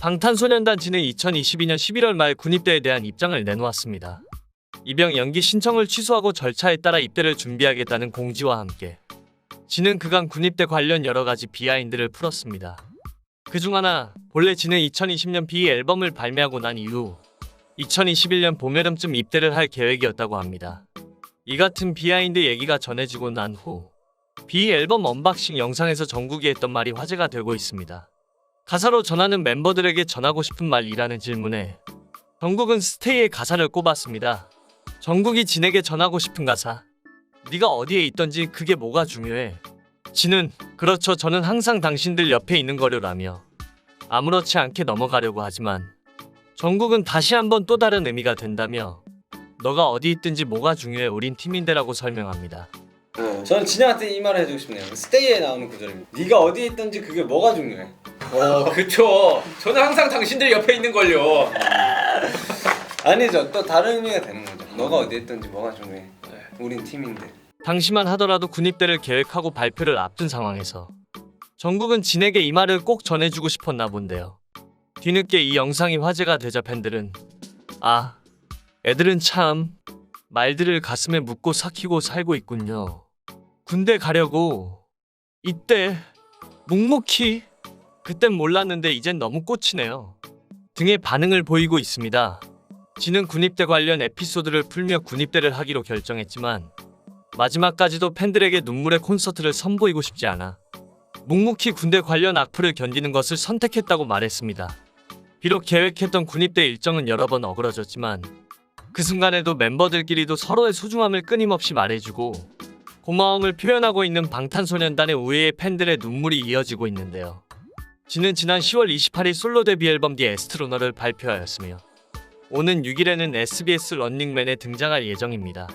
방탄소년단 지는 2022년 11월 말 군입대에 대한 입장을 내놓았습니다. 입영 연기 신청을 취소하고 절차에 따라 입대를 준비하겠다는 공지와 함께 지는 그간 군입대 관련 여러 가지 비하인드를 풀었습니다. 그 중 하나 본래 지는 2020년 B 앨범을 발매하고 난 이후 2021년 봄 여름쯤 입대를 할 계획이었다고 합니다. 이 같은 비하인드 얘기가 전해지고 난 후 B 앨범 언박싱 영상에서 정국이 했던 말이 화제가 되고 있습니다. 가사로 전하는 멤버들에게 전하고 싶은 말이라는 질문에 정국은 스테이의 가사를 꼽았습니다. 정국이 진에게 전하고 싶은 가사. 네가 어디에 있던지 그게 뭐가 중요해. 진은 그렇죠. 저는 항상 당신들 옆에 있는 거려라며 아무렇지 않게 넘어가려고 하지만 정국은 다시 한번 또 다른 의미가 된다며 너가 어디 있든지 뭐가 중요해 우린 팀인데라고 설명합니다. 어, 저는 진영한테 이 말을 해주고 싶네요. 스테이에 나오는 구절입니다. 네가 어디에 있든지 그게 뭐가 중요해. 어, 그쵸. 저는 항상 당신들 옆에 있는 걸요. 아니죠. 또 다른 의미가 되는 거죠. 너가 어디에 있든지 뭐가 중요해. 우린 팀인데. 당시만 하더라도 군입대를 계획하고 발표를 앞둔 상황에서 정국은 진에게 이 말을 꼭 전해주고 싶었나 본데요. 뒤늦게 이 영상이 화제가 되자 팬들은 아, 애들은 참 말들을 가슴에 묻고 삭히고 살고 있군요. 군대 가려고 이때 묵묵히 그땐 몰랐는데 이젠 너무 꽂히네요. 등의 반응을 보이고 있습니다. 진은 군입대 관련 에피소드를 풀며 군입대를 하기로 결정했지만 마지막까지도 팬들에게 눈물의 콘서트를 선보이고 싶지 않아 묵묵히 군대 관련 악플을 견디는 것을 선택했다고 말했습니다. 비록 계획했던 군입대 일정은 여러 번 어그러졌지만 그 순간에도 멤버들끼리도 서로의 소중함을 끊임없이 말해주고 고마움을 표현하고 있는 방탄소년단의 우애의 팬들의 눈물이 이어지고 있는데요. 지는 지난 10월 28일 솔로 데뷔 앨범 디 에스트로너를 발표하였으며 오는 6일에는 SBS 런닝맨에 등장할 예정입니다.